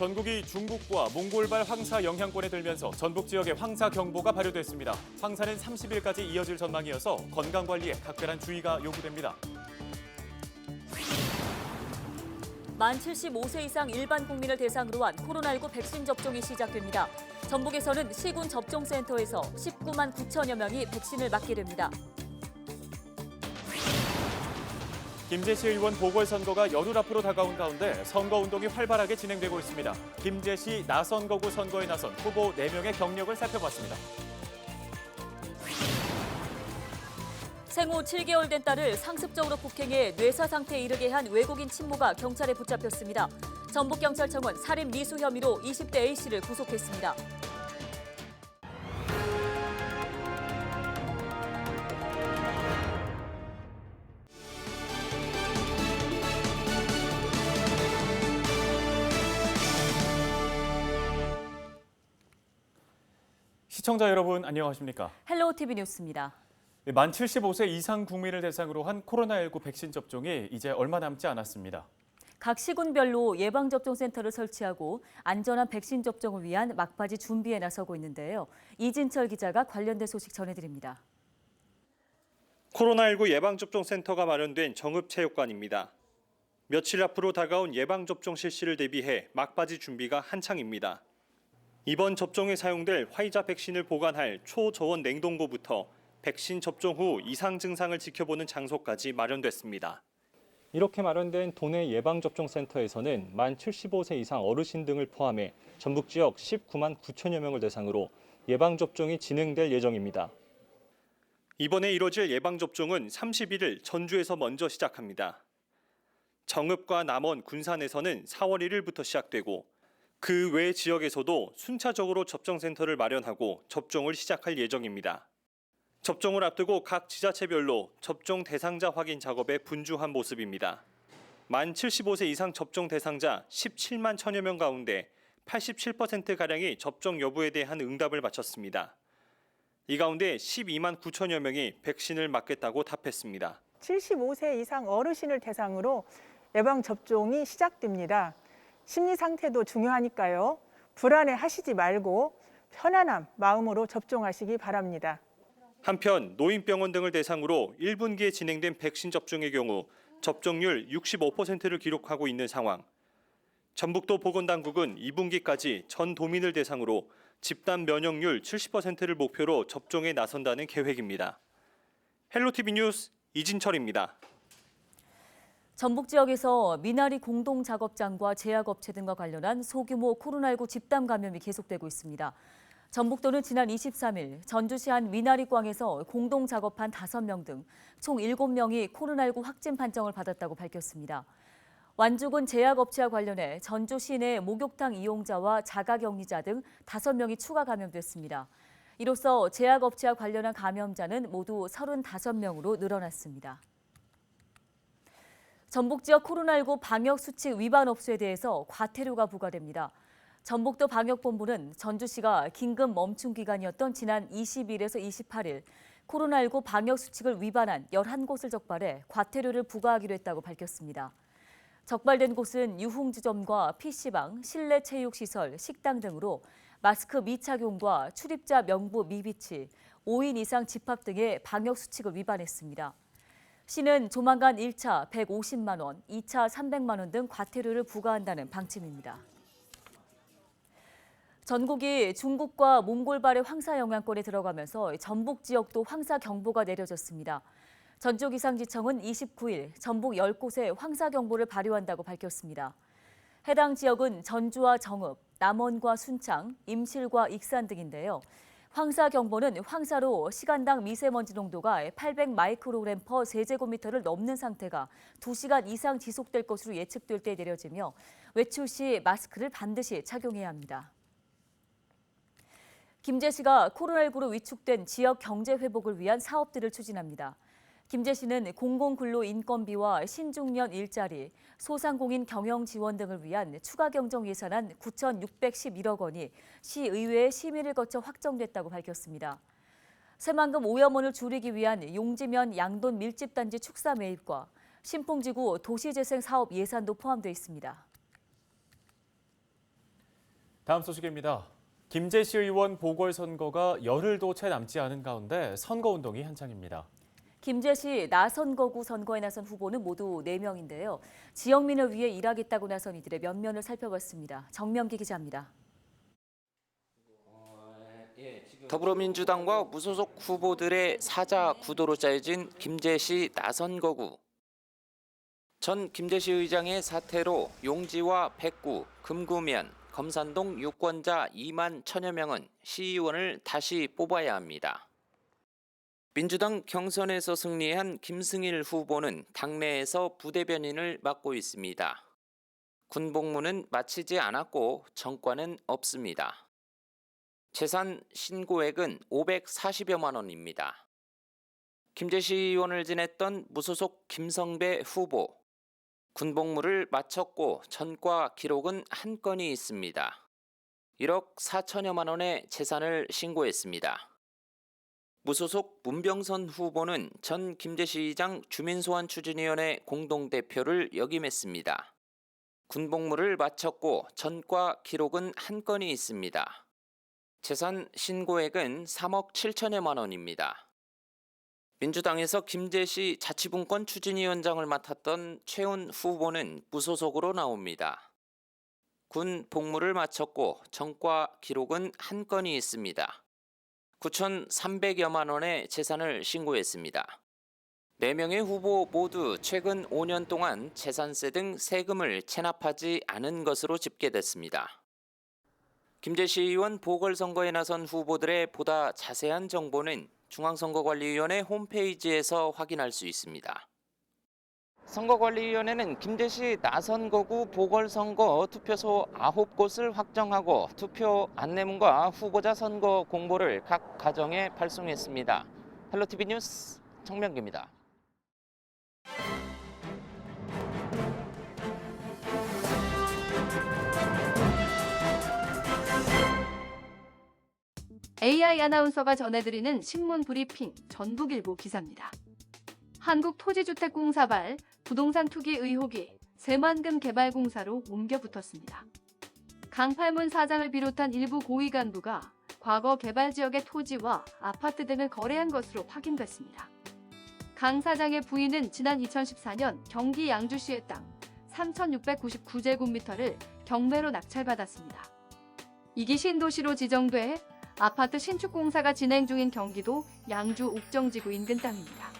전국이 중국과 몽골발 황사 영향권에 들면서 전북 지역에 황사 경보가 발효됐습니다. 황사는 30일까지 이어질 전망이어서 건강 관리에 각별한 주의가 요구됩니다. 만 75세 이상 일반 국민을 대상으로 한 코로나19 백신 접종이 시작됩니다. 전북에서는 시군 접종센터에서 19만 9천여 명이 백신을 맞게 됩니다. 김제시 의원 보궐선거가 열흘 앞으로 다가온 가운데 선거운동이 활발하게 진행되고 있습니다. 김제시 나선거구 선거에 나선 후보 4명의 경력을 살펴봤습니다. 생후 7개월 된 딸을 상습적으로 폭행해 뇌사 상태에 이르게 한 외국인 친모가 경찰에 붙잡혔습니다. 전북경찰청은 살인 미수 혐의로 20대 A씨를 구속했습니다. 시청자 여러분 안녕하십니까? 헬로우 TV 뉴스입니다. 만 75세 이상 국민을 대상으로 한 코로나19 백신 접종이 이제 얼마 남지 않았습니다. 각 시군별로 예방접종센터를 설치하고 안전한 백신 접종을 위한 막바지 준비에 나서고 있는데요. 이진철 기자가 관련된 소식 전해드립니다. 코로나19 예방접종센터가 마련된 정읍체육관입니다. 며칠 앞으로 다가온 예방접종 실시를 대비해 막바지 준비가 한창입니다. 이번 접종에 사용될 화이자 백신을 보관할 초저온 냉동고부터 백신 접종 후 이상 증상을 지켜보는 장소까지 마련됐습니다. 이렇게 마련된 도내 예방접종센터에서는 만 75세 이상 어르신 등을 포함해 전북 지역 19만 9천여 명을 대상으로 예방접종이 진행될 예정입니다. 이번에 이뤄질 예방접종은 31일 전주에서 먼저 시작합니다. 정읍과 남원, 군산에서는 4월 1일부터 시작되고 그 외 지역에서도 순차적으로 접종센터를 마련하고 접종을 시작할 예정입니다. 접종을 앞두고 각 지자체별로 접종 대상자 확인 작업에 분주한 모습입니다. 만 75세 이상 접종 대상자 17만 천여 명 가운데 87%가량이 접종 여부에 대한 응답을 마쳤습니다. 이 가운데 12만 9천여 명이 백신을 맞겠다고 답했습니다. 75세 이상 어르신을 대상으로 예방 접종이 시작됩니다. 심리 상태도 중요하니까요. 불안해 하시지 말고 편안한 마음으로 접종하시기 바랍니다. 한편 노인병원 등을 대상으로 1분기에 진행된 백신 접종의 경우 접종률 65%를 기록하고 있는 상황. 전북도 보건당국은 2분기까지 전 도민을 대상으로 집단 면역률 70%를 목표로 접종에 나선다는 계획입니다. 헬로티비 뉴스 이진철입니다. 전북 지역에서 미나리 공동 작업장과 제약업체 등과 관련한 소규모 코로나19 집단 감염이 계속되고 있습니다. 전북도는 지난 23일 전주시 한 미나리광에서 공동 작업한 5명 등 총 7명이 코로나19 확진 판정을 받았다고 밝혔습니다. 완주군 제약업체와 관련해 전주 시내 목욕탕 이용자와 자가격리자 등 5명이 추가 감염됐습니다. 이로써 제약업체와 관련한 감염자는 모두 35명으로 늘어났습니다. 전북 지역 코로나19 방역 수칙 위반 업소에 대해서 과태료가 부과됩니다. 전북도 방역본부는 전주시가 긴급 멈춤 기간이었던 지난 20일에서 28일 코로나19 방역 수칙을 위반한 11곳을 적발해 과태료를 부과하기로 했다고 밝혔습니다. 적발된 곳은 유흥주점과 PC방, 실내 체육시설, 식당 등으로 마스크 미착용과 출입자 명부 미비치, 5인 이상 집합 등의 방역 수칙을 위반했습니다. 시는 조만간 1차 150만 원, 2차 300만 원 등 과태료를 부과한다는 방침입니다. 전국이 중국과 몽골발의 황사 영향권에 들어가면서 전북 지역도 황사 경보가 내려졌습니다. 전주기상지청은 29일 전북 10곳에 황사 경보를 발효한다고 밝혔습니다. 해당 지역은 전주와 정읍, 남원과 순창, 임실과 익산 등인데요. 황사 경보는 황사로 시간당 미세먼지 농도가 800 마이크로그램 퍼 세제곱미터를 넘는 상태가 2시간 이상 지속될 것으로 예측될 때 내려지며 외출 시 마스크를 반드시 착용해야 합니다. 김제 시가 코로나19로 위축된 지역 경제 회복을 위한 사업들을 추진합니다. 김제시는 공공근로 인건비와 신중년 일자리, 소상공인 경영 지원 등을 위한 추가 경정 예산안 9,611억 원이 시의회의 심의를 거쳐 확정됐다고 밝혔습니다. 새만금 오염 원을 줄이기 위한 용지면 양돈 밀집단지 축사 매입과 신풍지구 도시재생 사업 예산도 포함되어 있습니다. 다음 소식입니다. 김재시 의원 보궐선거가 열흘도 채 남지 않은 가운데 선거운동이 한창입니다. 김제시 나선거구 선거에 나선 후보는 모두 4명인데요. 지역민을 위해 일하겠다고 나선 이들의 면면을 살펴봤습니다. 정명기 기자입니다. 더불어민주당과 무소속 후보들의 사자 구도로 짜여진 김제시 나선거구. 전 김제시 의장의 사태로 용지와 백구, 금구면, 검산동 유권자 2만 천여 명은 시의원을 다시 뽑아야 합니다. 민주당 경선에서 승리한 김승일 후보는 당내에서 부대변인을 맡고 있습니다. 군복무는 마치지 않았고 정과는 없습니다. 재산 신고액은 540여만 원입니다. 김제시 의원을 지냈던 무소속 김성배 후보. 군복무를 마쳤고 전과 기록은 한 건이 있습니다. 1억 4천여만 원의 재산을 신고했습니다. 무소속 문병선 후보는 전 김제시장 주민소환 추진위원회 공동대표를 역임했습니다. 군복무를 마쳤고 전과 기록은 한 건이 있습니다. 재산 신고액은 3억 7천여만 원입니다. 민주당에서 김제시 자치분권 추진위원장을 맡았던 최훈 후보는 무소속으로 나옵니다. 군 복무를 마쳤고 정과 기록은 한 건이 있습니다. 9,300여만 원의 재산을 신고했습니다. 4명의 후보 모두 최근 5년 동안 재산세 등 세금을 체납하지 않은 것으로 집계됐습니다. 김제시 의원 보궐선거에 나선 후보들의 보다 자세한 정보는 중앙선거관리위원회 홈페이지에서 확인할 수 있습니다. 선거관리위원회는 김제시 나선거구 보궐선거 투표소 9곳을 확정하고 투표 안내문과 후보자 선거 공보를 각 가정에 발송했습니다. 헬로티비 뉴스 정명기입니다. AI 아나운서가 전해드리는 신문 브리핑 전북일보 기사입니다. 한국토지주택공사발 부동산 투기 의혹이 새만금 개발공사로 옮겨 붙었습니다. 강팔문 사장을 비롯한 일부 고위 간부가 과거 개발 지역의 토지와 아파트 등을 거래한 것으로 확인됐습니다. 강 사장의 부인은 지난 2014년 경기 양주시의 땅 3,699제곱미터를 경매로 낙찰받았습니다. 이기 신도시로 지정돼 아파트 신축 공사가 진행 중인 경기도 양주 옥정지구 인근 땅입니다.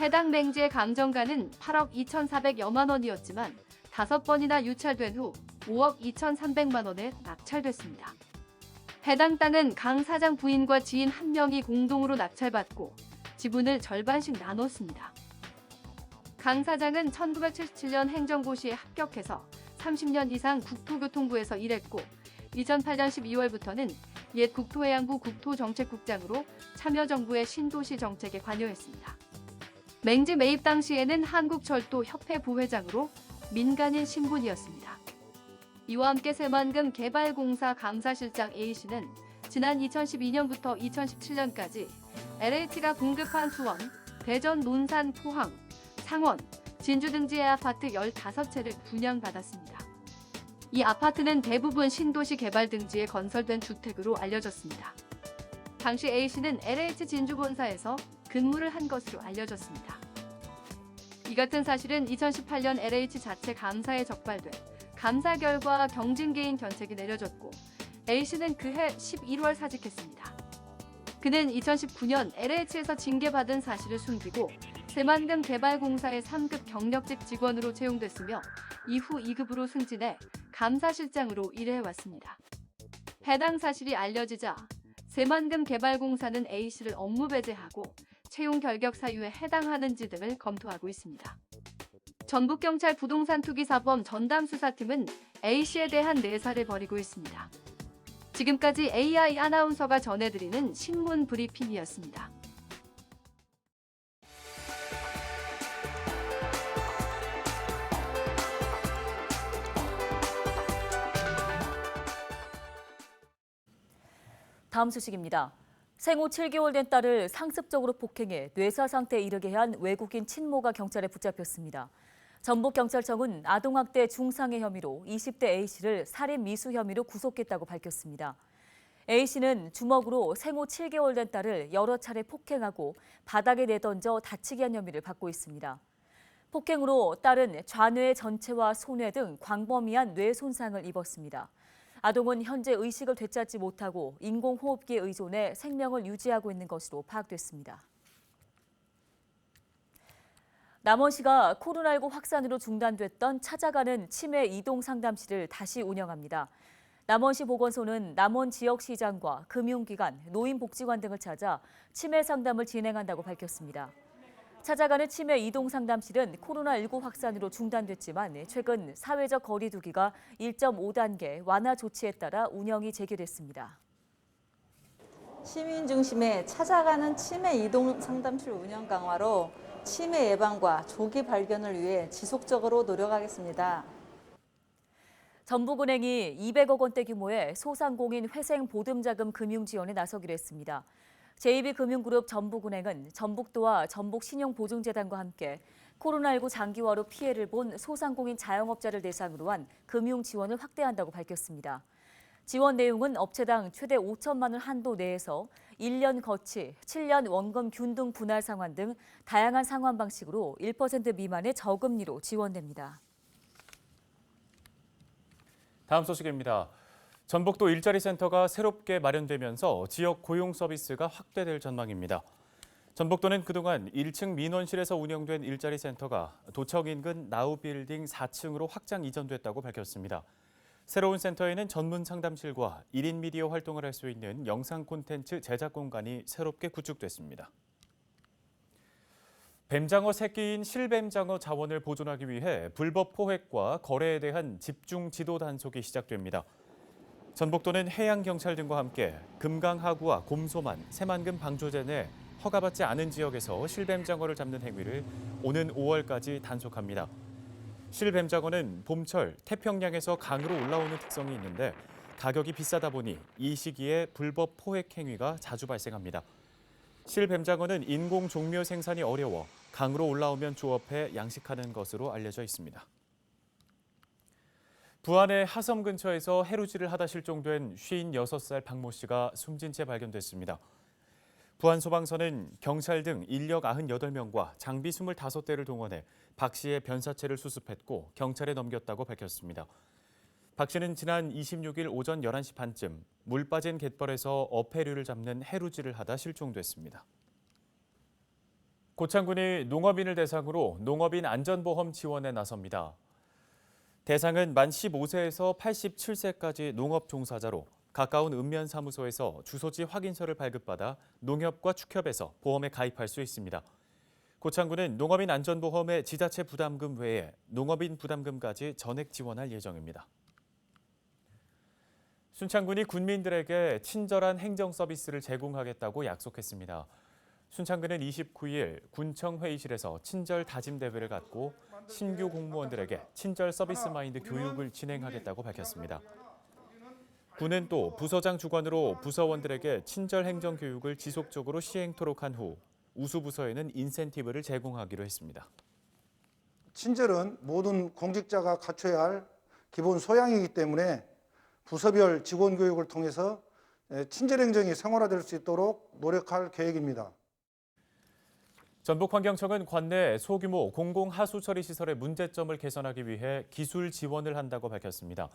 해당 맹지의 감정가는 8억 2,400여만 원이었지만 다섯 번이나 유찰된 후 5억 2,300만 원에 낙찰됐습니다. 해당 땅은 강 사장 부인과 지인 한 명이 공동으로 낙찰받고 지분을 절반씩 나눴습니다. 강 사장은 1977년 행정고시에 합격해서 30년 이상 국토교통부에서 일했고 2008년 12월부터는 옛 국토해양부 국토정책국장으로 참여정부의 신도시 정책에 관여했습니다. 맹지 매입 당시에는 한국철도 협회 부회장으로 민간인 신분이었습니다. 이와 함께 새만금 개발공사 감사실장 A씨는 지난 2012년부터 2017년까지 LH가 공급한 수원, 대전, 논산, 포항, 상원, 진주 등지의 아파트 15채를 분양받았습니다. 이 아파트는 대부분 신도시 개발 등지에 건설된 주택으로 알려졌습니다. 당시 A씨는 LH 진주본사에서 근무를 한 것으로 알려졌습니다. 이 같은 사실은 2018년 LH 자체 감사에 적발돼 감사 결과 경징계인 견책이 내려졌고 A씨는 그해 11월 사직했습니다. 그는 2019년 LH에서 징계받은 사실을 숨기고 새만금 개발공사의 3급 경력직 직원으로 채용됐으며 이후 2급으로 승진해 감사실장으로 일해왔습니다. 해당 사실이 알려지자 새만금 개발공사는 A씨를 업무 배제하고 채용 결격 사유에 해당하는지 등을 검토하고 있습니다. 전북경찰 부동산 투기 사범 전담 수사팀은 A씨에 대한 내사를 벌이고 있습니다. 지금까지 AI 아나운서가 전해드리는 신문 브리핑이었습니다. 다음 소식입니다. 생후 7개월 된 딸을 상습적으로 폭행해 뇌사 상태에 이르게 한 외국인 친모가 경찰에 붙잡혔습니다. 전북경찰청은 아동학대 중상해 혐의로 20대 A씨를 살인 미수 혐의로 구속했다고 밝혔습니다. A씨는 주먹으로 생후 7개월 된 딸을 여러 차례 폭행하고 바닥에 내던져 다치게 한 혐의를 받고 있습니다. 폭행으로 딸은 좌뇌 전체와 손뇌 등 광범위한 뇌 손상을 입었습니다. 아동은 현재 의식을 되찾지 못하고 인공호흡기에 의존해 생명을 유지하고 있는 것으로 파악됐습니다. 남원시가 코로나19 확산으로 중단됐던 찾아가는 치매 이동 상담실을 다시 운영합니다. 남원시 보건소는 남원 지역시장과 금융기관, 노인복지관 등을 찾아 치매 상담을 진행한다고 밝혔습니다. 찾아가는 치매 이동 상담실은 코로나19 확산으로 중단됐지만 최근 사회적 거리두기가 1.5단계 완화 조치에 따라 운영이 재개됐습니다. 시민 중심의 찾아가는 치매 이동 상담실 운영 강화로 치매 예방과 조기 발견을 위해 지속적으로 노력하겠습니다. 전북은행이 200억 원대 규모의 소상공인 회생 보듬자금 금융 지원에 나서기로 했습니다. JB금융그룹 전북은행은 전북도와 전북신용보증재단과 함께 코로나19 장기화로 피해를 본 소상공인 자영업자를 대상으로 한 금융 지원을 확대한다고 밝혔습니다. 지원 내용은 업체당 최대 5천만 원 한도 내에서 1년 거치, 7년 원금 균등 분할 상환 등 다양한 상환 방식으로 1% 미만의 저금리로 지원됩니다. 다음 소식입니다. 전북도 일자리 센터가 새롭게 마련되면서 지역 고용 서비스가 확대될 전망입니다. 전북도는 그동안 1층 민원실에서 운영된 일자리 센터가 도청 인근 나우 빌딩 4층으로 확장 이전됐다고 밝혔습니다. 새로운 센터에는 전문 상담실과 1인 미디어 활동을 할 수 있는 영상 콘텐츠 제작 공간이 새롭게 구축됐습니다. 뱀장어 새끼인 실뱀장어 자원을 보존하기 위해 불법 포획과 거래에 대한 집중 지도 단속이 시작됩니다. 전북도는 해양경찰 등과 함께 금강하구와 곰소만, 새만금 방조제 내 허가받지 않은 지역에서 실뱀장어를 잡는 행위를 오는 5월까지 단속합니다. 실뱀장어는 봄철 태평양에서 강으로 올라오는 특성이 있는데 가격이 비싸다 보니 이 시기에 불법 포획 행위가 자주 발생합니다. 실뱀장어는 인공 종묘 생산이 어려워 강으로 올라오면 조업해 양식하는 것으로 알려져 있습니다. 부안의 하섬 근처에서 해루질을 하다 실종된 56살 박모 씨가 숨진 채 발견됐습니다. 부안 소방서는 경찰 등 인력 98명과 장비 25대를 동원해 박 씨의 변사체를 수습했고 경찰에 넘겼다고 밝혔습니다. 박 씨는 지난 26일 오전 11시 반쯤 물 빠진 갯벌에서 어패류를 잡는 해루질을 하다 실종됐습니다. 고창군이 농업인을 대상으로 농업인 안전보험 지원에 나섭니다. 대상은 만 15세에서 87세까지 농업 종사자로 가까운 읍면사무소에서 주소지 확인서를 발급받아 농협과 축협에서 보험에 가입할 수 있습니다. 고창군은 농업인 안전보험의 지자체 부담금 외에 농업인 부담금까지 전액 지원할 예정입니다. 순창군이 군민들에게 친절한 행정 서비스를 제공하겠다고 약속했습니다. 순창군은 29일 군청 회의실에서 친절 다짐 대회를 갖고 신규 공무원들에게 친절 서비스 마인드 교육을 진행하겠다고 밝혔습니다. 군은 또 부서장 주관으로 부서원들에게 친절 행정 교육을 지속적으로 시행토록 한 후 우수 부서에는 인센티브를 제공하기로 했습니다. 친절은 모든 공직자가 갖춰야 할 기본 소양이기 때문에 부서별 직원 교육을 통해서 친절 행정이 생활화될 수 있도록 노력할 계획입니다. 전북환경청은 관내 소규모 공공 하수 처리 시설의 문제점을 개선하기 위해 기술 지원을 한다고 밝혔습니다.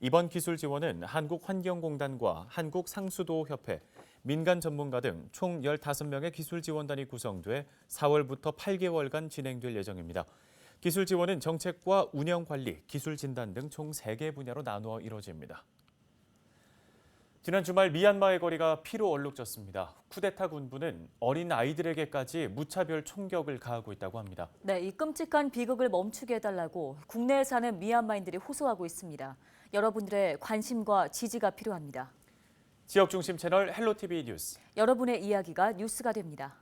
이번 기술 지원은 한국환경공단과 한국상수도협회, 민간 전문가 등 총 15명의 기술 지원단이 구성돼 4월부터 8개월간 진행될 예정입니다. 기술 지원은 정책과 운영 관리, 기술 진단 등 총 3개 분야로 나누어 이뤄집니다. 지난 주말 미얀마의 거리가 피로 얼룩졌습니다. 쿠데타 군부는 어린 아이들에게까지 무차별 총격을 가하고 있다고 합니다. 네, 이 끔찍한 비극을 멈추게 해달라고 국내에 사는 미얀마인들이 호소하고 있습니다. 여러분들의 관심과 지지가 필요합니다. 지역 중심 채널 헬로티비 뉴스. 여러분의 이야기가 뉴스가 됩니다.